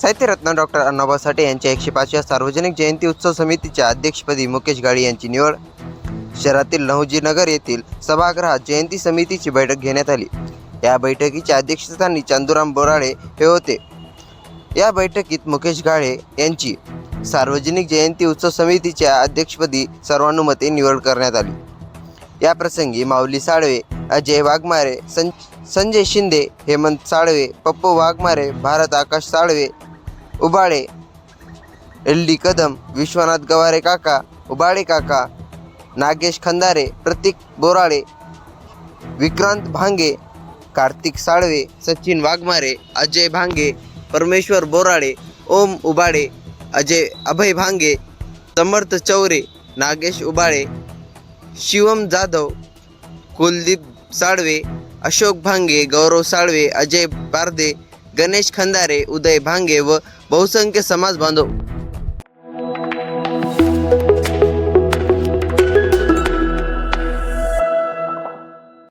साहित्यरत्न डॉक्टर अण्णाभाऊ साठे यांच्या एकशे पाचव्या सार्वजनिक जयंती उत्सव समितीच्या अध्यक्षपदी मुकेश गाळी यांची निवड. शहरातील लहुजीनगर येथील सभागृहात जयंती समितीची बैठक घेण्यात आली. या बैठकीच्या अध्यक्षस्थानी चांदूराम बोराळे हे होते. या बैठकीत मुकेश गाळे यांची सार्वजनिक जयंती उत्सव समितीच्या अध्यक्षपदी सर्वानुमते निवड करण्यात आली. या प्रसंगी माऊली साळवे अजय वाघमारे सं संजय शिंदे हेमंत साळवे पप्पू वाघमारे भारत आकाश साळवे उबाळे. एल डी कदम विश्वनाथ गवारे काका उबाळे काका नागेश खंदारे प्रतीक बोराळे विक्रांत भांगे कार्तिक साळवे सचिन वाघमारे अजय भांगे परमेश्वर बोराळे ओम उबाळे अजय अभय भांगे समर्थ चौरे नागेश उबाळे शिवम जाधव कुलदीप साळवे अशोक भांगे गौरव साळवे अजय पारदे गणेश खंदारे उदय भांगे व बहुसंख्य समाज बांधव